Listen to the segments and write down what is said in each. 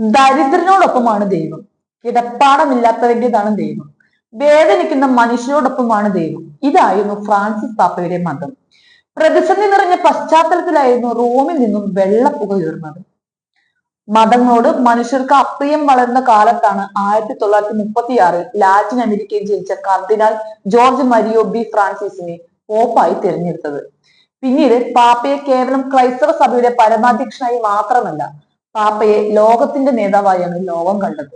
ദരിദ്രനോടൊപ്പമാണ് ദൈവം. കിടപ്പാടമില്ലാത്തവന്റേതാണ് ദൈവം. വേദനിക്കുന്ന മനുഷ്യരോടൊപ്പമാണ് ദൈവം. ഇതായിരുന്നു ഫ്രാൻസിസ് പാപ്പയുടെ മതം. പ്രതിസന്ധി നിറഞ്ഞ പശ്ചാത്തലത്തിലായിരുന്നു റോമിൽ നിന്നും വെള്ളപ്പുക ഉയർന്നത്. മതങ്ങളോട് മനുഷ്യർക്ക് അപ്രിയം വളർന്ന കാലത്താണ് ആയിരത്തി തൊള്ളായിരത്തി മുപ്പത്തി ആറിൽ ലാറ്റിൻ അമേരിക്കയിൽ ജനിച്ച കർദിനാൾ ജോർജ് മരിയോ ബി ഫ്രാൻസിസിനെ പോപ്പായി തിരഞ്ഞെടുത്തത്. പിന്നീട് പാപ്പയെ കേവലം ക്രൈസ്തവ സഭയുടെ പരമാധ്യക്ഷനായി മാത്രമല്ല പാപ്പയെ ലോകത്തിന്റെ നേതാവായാണ് ലോകം കണ്ടത്.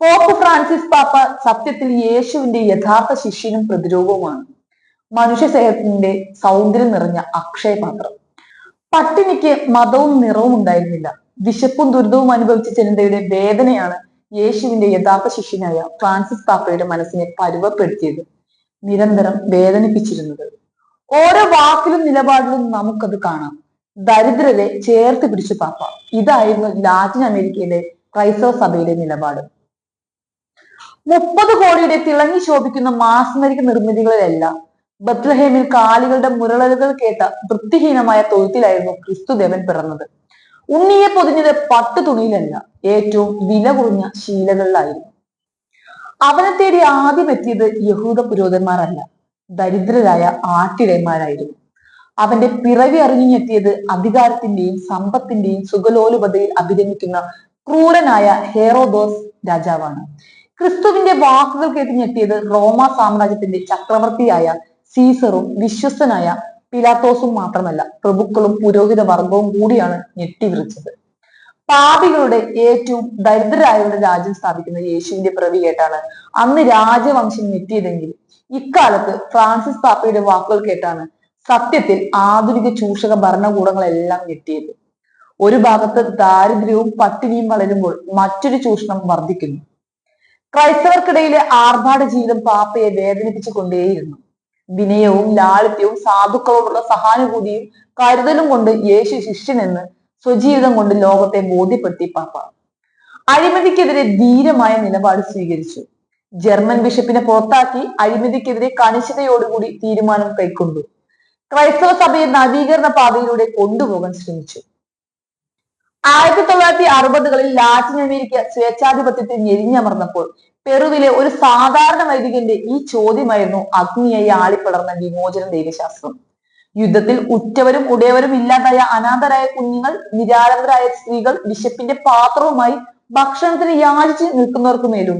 പോപ്പ് ഫ്രാൻസിസ് പാപ്പ സത്യത്തിൽ യേശുവിന്റെ യഥാർത്ഥ ശിഷ്യനും പ്രതിരൂപവുമാണ് മനുഷ്യ സേഹത്തിന്റെ സൗന്ദര്യം നിറഞ്ഞ അക്ഷയപാത്രം പട്ടിണിക്ക് മതവും നിറവും ഉണ്ടായിരുന്നില്ല. വിശപ്പും ദുരിതവും അനുഭവിച്ച ജനതയുടെ വേദനയാണ് യേശുവിന്റെ യഥാർത്ഥ ശിഷ്യനായ ഫ്രാൻസിസ് പാപ്പയുടെ മനസ്സിനെ പരുവപ്പെടുത്തിയത്. നിരന്തരം വേദനിപ്പിച്ചിരുന്നത്. ഓരോ വാക്കിലും നിലപാടിലും നമുക്കത് കാണാം. ദരിദ്രരെ ചേർത്ത് പിടിച്ചു പാപ്പ. ഇതായിരുന്നു ലാറ്റിൻ അമേരിക്കയിലെ ക്രൈസ്തവ സഭയിലെ നിലപാട്. മുപ്പത് കോടിയുടെ തിളങ്ങി ശോഭിക്കുന്ന മാസ്മരിക നിർമ്മിതികളിലെല്ലാം ബത്ലഹേമിൽ കാലികളുടെ മുരളലുകൾ കേട്ട വൃത്തിഹീനമായ തൊഴുത്തിലായിരുന്നു ക്രിസ്തുദേവൻ പിറന്നത്. ഉണ്ണിയെ പൊതിഞ്ഞത് പട്ടു തുണിയിലല്ല ഏറ്റവും വില കുറഞ്ഞ ശീലകളിലായിരുന്നു. അവനെ തേടി ആദ്യം എത്തിയത് യഹൂദ പുരോധന്മാരല്ല ദരിദ്രരായ ആട്ടിടയന്മാരായിരുന്നു. അവന്റെ പിറവി അറിഞ്ഞെത്തിയത് അധികാരത്തിന്റെയും സമ്പത്തിന്റെയും സുഖലോലുപതയിൽ അഭിരമിക്കുന്ന ക്രൂരനായ ഹേറോദോസ് രാജാവാണ്. ക്രിസ്തുവിന്റെ വാക്കുകൾ കേട്ട് ഞെട്ടിയത് റോമ സാമ്രാജ്യത്തിന്റെ ചക്രവർത്തിയായ സീസറും വിശ്വസ്തനായ പിലാത്തോസും മാത്രമല്ല പ്രഭുക്കളും പുരോഹിത വർഗവും കൂടിയാണ് ഞെട്ടിവിറിച്ചത്. പാപികളുടെ ഏറ്റവും ദരിദ്രരായവരുടെ രാജ്യം സ്ഥാപിക്കുന്ന യേശുവിന്റെ പിറവി കേട്ടാണ് അന്ന് രാജവംശം ഞെട്ടിയതെങ്കിൽ ഇക്കാലത്ത് ഫ്രാൻസിസ് പാപ്പയുടെ വാക്കുകൾ കേട്ടാണ് സത്യത്തിൽ ആധുനിക ചൂഷക ഭരണകൂടങ്ങളെല്ലാം ഞെട്ടിയത്. ഒരു ഭാഗത്ത് ദാരിദ്ര്യവും പട്ടിണിയും വളരുമ്പോൾ മറ്റൊരു ചൂഷണം വർദ്ധിക്കുന്നു. ക്രൈസ്തവർക്കിടയിലെ ആർഭാട ജീവിതം പാപ്പയെ വേദനിപ്പിച്ചു കൊണ്ടേയിരുന്നു. വിനയവും ലാളിത്യവും സാധുക്കളോടുള്ള സഹാനുഭൂതിയും കരുതലും കൊണ്ട് യേശു ശിഷ്യനെന്ന് സ്വജീവിതം കൊണ്ട് ലോകത്തെ ബോധ്യപ്പെടുത്തി പാപ്പ. അഴിമതിക്കെതിരെ ധീരമായ നിലപാട് സ്വീകരിച്ചു. ജർമ്മൻ ബിഷപ്പിനെ പുറത്താക്കി അഴിമതിക്കെതിരെ കണിശതയോടുകൂടി തീരുമാനം കൈക്കൊണ്ടു. ക്രൈസ്തവ സഭയെ നവീകരണ പാതയിലൂടെ കൊണ്ടുപോകാൻ ശ്രമിച്ചു. ആയിരത്തി തൊള്ളായിരത്തി അറുപതുകളിൽ ലാറ്റിൻ അമേരിക്ക സ്വേച്ഛാധിപത്യത്തെ ഞെരിഞ്ഞമർന്നപ്പോൾ പെറുവിലെ ഒരു സാധാരണ വൈദികന്റെ ഈ ചോദ്യമായിരുന്നു അഗ്നിയായി ആളിപ്പടർന്ന വിമോചന ദൈവശാസ്ത്രം. യുദ്ധത്തിൽ ഉറ്റവരും ഉടയവരും ഇല്ലാതായ അനാഥരായ കുഞ്ഞുങ്ങൾ നിരാലംബരായ സ്ത്രീകൾ വിശപ്പിന്റെ പാത്രവുമായി ഭക്ഷണത്തിന് യാചിച്ച് നിൽക്കുന്നവർക്ക് മേലും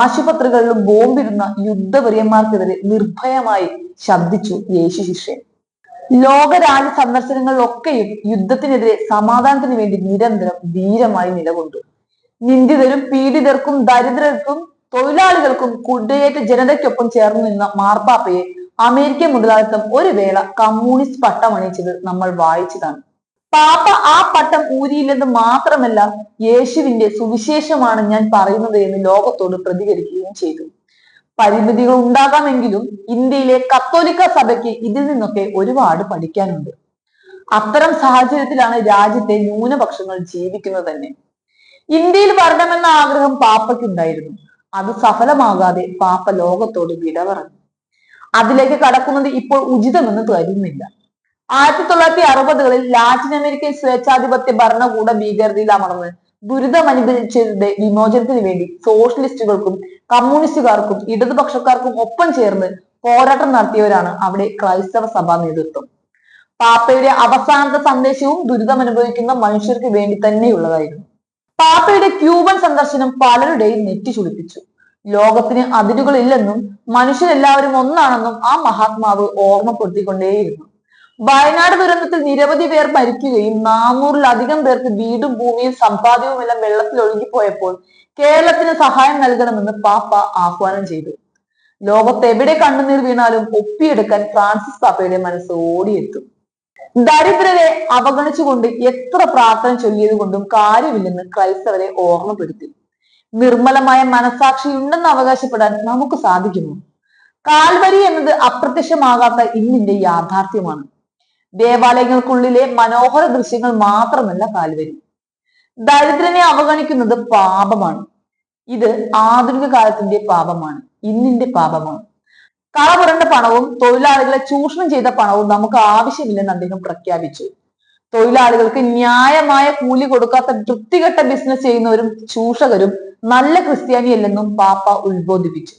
ആശുപത്രികളിലും ബോംബിരുന്ന യുദ്ധവെറിയന്മാർക്കെതിരെ നിർഭയമായി ശബ്ദിച്ചു യേശു ശിഷ്യൻ. ലോകരാജ്യ സന്ദർശനങ്ങളിലൊക്കെയും യുദ്ധത്തിനെതിരെ സമാധാനത്തിന് വേണ്ടി നിരന്തരം ധീരമായി നിലകൊണ്ടു. നിന്ദിതരും പീഡിതർക്കും ദരിദ്രർക്കും തൊഴിലാളികൾക്കും കുടിയേറ്റ ജനതയ്ക്കൊപ്പം ചേർന്ന് നിന്ന മാർപ്പാപ്പയെ അമേരിക്കൻ മുതലാളിത്തം ഒരു വേള കമ്മ്യൂണിസ്റ്റ് പട്ടം അണിയിച്ചത് നമ്മൾ വായിച്ചതാണ് പാപ്പ ആ പട്ടം ഊരിയില്ലെന്ന് മാത്രമല്ല യേശുവിന്റെ സുവിശേഷമാണ് ഞാൻ പറയുന്നത് എന്ന് ലോകത്തോട് പ്രതികരിക്കുകയും ചെയ്തു. പരിമിതികൾ ഉണ്ടാകാമെങ്കിലും ഇന്ത്യയിലെ കത്തോലിക്ക സഭയ്ക്ക് ഇതിൽ നിന്നൊക്കെ ഒരുപാട് പഠിക്കാനുണ്ട്. അത്തരം സാഹചര്യത്തിലാണ് രാജ്യത്തെ ന്യൂനപക്ഷങ്ങൾ ജീവിക്കുന്നത് തന്നെ. ഇന്ത്യയിൽ വരണമെന്ന ആഗ്രഹം പാപ്പയ്ക്കുണ്ടായിരുന്നു. അത് സഫലമാകാതെ പാപ്പ ലോകത്തോട് വിട പറഞ്ഞു അതിലേക്ക് കടക്കുന്നത് ഇപ്പോൾ ഉചിതമെന്ന് കരുതുന്നില്ല. ആയിരത്തി തൊള്ളായിരത്തി അറുപതുകളിൽ ലാറ്റിൻ അമേരിക്കൻ സ്വേച്ഛാധിപത്യ ഭരണകൂട ഭീകരതയിൽ അമർന്ന് ദുരിതമനുഭവിച്ചവരുടെ വിമോചനത്തിന് വേണ്ടി സോഷ്യലിസ്റ്റുകൾക്കും കമ്മ്യൂണിസ്റ്റുകാർക്കും ഇടതുപക്ഷക്കാർക്കും ഒപ്പം ചേർന്ന് പോരാട്ടം നടത്തിയവരാണ് അവിടെ ക്രൈസ്തവ സഭാ നേതൃത്വം. പാപ്പയുടെ അവസാനത്തെ സന്ദേശവും ദുരിതമനുഭവിക്കുന്ന മനുഷ്യർക്ക് വേണ്ടി തന്നെയുള്ളതായിരുന്നു. പാപ്പയുടെ ക്യൂബൻ സന്ദർശനം പലരുടെയും നെറ്റി ചുളിപ്പിച്ചു. ലോകത്തിന് അതിരുകളില്ലെന്നും മനുഷ്യരെല്ലാവരും ഒന്നാണെന്നും ആ മഹാത്മാവ് ഓർമ്മപ്പെടുത്തിക്കൊണ്ടേയിരുന്നു. വയനാട് ദുരന്തത്തിൽ നിരവധി പേർ മരിക്കുകയും നാനൂറിലധികം പേർക്ക് വീടും ഭൂമിയും സമ്പാദ്യവും എല്ലാം വെള്ളത്തിൽ ഒഴുകിപ്പോയപ്പോൾ കേരളത്തിന് സഹായം നൽകണമെന്ന് പാപ്പ ആഹ്വാനം ചെയ്തു. ലോകത്ത് എവിടെ കണ്ണുനീർ വീണാലും ഒപ്പിയെടുക്കാൻ ഫ്രാൻസിസ് പാപ്പയുടെ മനസ്സ് ഓടിയെത്തും. ദരിദ്രരെ അവഗണിച്ചുകൊണ്ട് എത്ര പ്രാർത്ഥന ചൊല്ലിയത് കൊണ്ടും കാര്യമില്ലെന്ന് ക്രൈസ്തവരെ ഓർമ്മപ്പെടുത്തി. നിർമ്മലമായ മനസാക്ഷി ഉണ്ടെന്ന് അവകാശപ്പെടാൻ നമുക്ക് സാധിക്കുമോ? കാൽവരി എന്നത് അപ്രത്യക്ഷമാകാത്ത ഇന്നിന്റെ യാഥാർത്ഥ്യമാണ്. ദേവാലയങ്ങൾക്കുള്ളിലെ മനോഹര ദൃശ്യങ്ങൾ മാത്രമല്ല കാൽവരി. ദരിദ്രനെ അവഗണിക്കുന്നത് പാപമാണ്. ഇത് ആധുനിക കാലത്തിന്റെ പാപമാണ്. ഇന്നിന്റെ പാപമാണ്. കളപുരണ്ട പണവും തൊഴിലാളികളെ ചൂഷണം ചെയ്ത പണവും നമുക്ക് ആവശ്യമില്ലെന്ന് അദ്ദേഹം പ്രഖ്യാപിച്ചു. തൊഴിലാളികൾക്ക് ന്യായമായ കൂലി കൊടുക്കാത്ത വൃത്തികെട്ട ബിസിനസ് ചെയ്യുന്നവരും ചൂഷകരും നല്ല ക്രിസ്ത്യാനിയല്ലെന്നും പാപ്പ ഉത്ബോധിപ്പിച്ചു.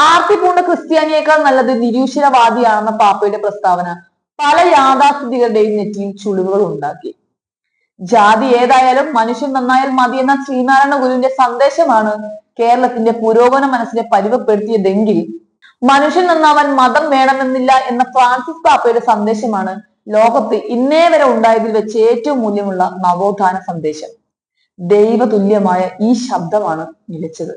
ആർത്തി പൂണ്ട ക്രിസ്ത്യാനിയേക്കാൾ നല്ലത് നിരീശ്വരവാദിയാണെന്ന പാപ്പയുടെ പ്രസ്താവന പല യാഥാസ്ഥിതികളുടെയും നെറ്റിയിൽ ചുളിവുകൾ ഉണ്ടാക്കി. ജാതി ഏതായാലും മനുഷ്യൻ നന്നായാൽ മതി എന്ന ശ്രീനാരായണ ഗുരുവിന്റെ സന്ദേശമാണ് കേരളത്തിന്റെ പുരോഗമന മനസ്സിനെ പരിവപ്പെടുത്തിയതെങ്കിൽ മനുഷ്യൻ നന്നാവാൻ മതം വേണമെന്നില്ല എന്ന ഫ്രാൻസിസ് പാപ്പയുടെ സന്ദേശമാണ് ലോകത്ത് ഇന്നേ വരെ ഉണ്ടായതിൽ വെച്ച് ഏറ്റവും മൂല്യമുള്ള നവോത്ഥാന സന്ദേശം. ദൈവതുല്യമായ ഈ ശബ്ദമാണ് നിലച്ചത്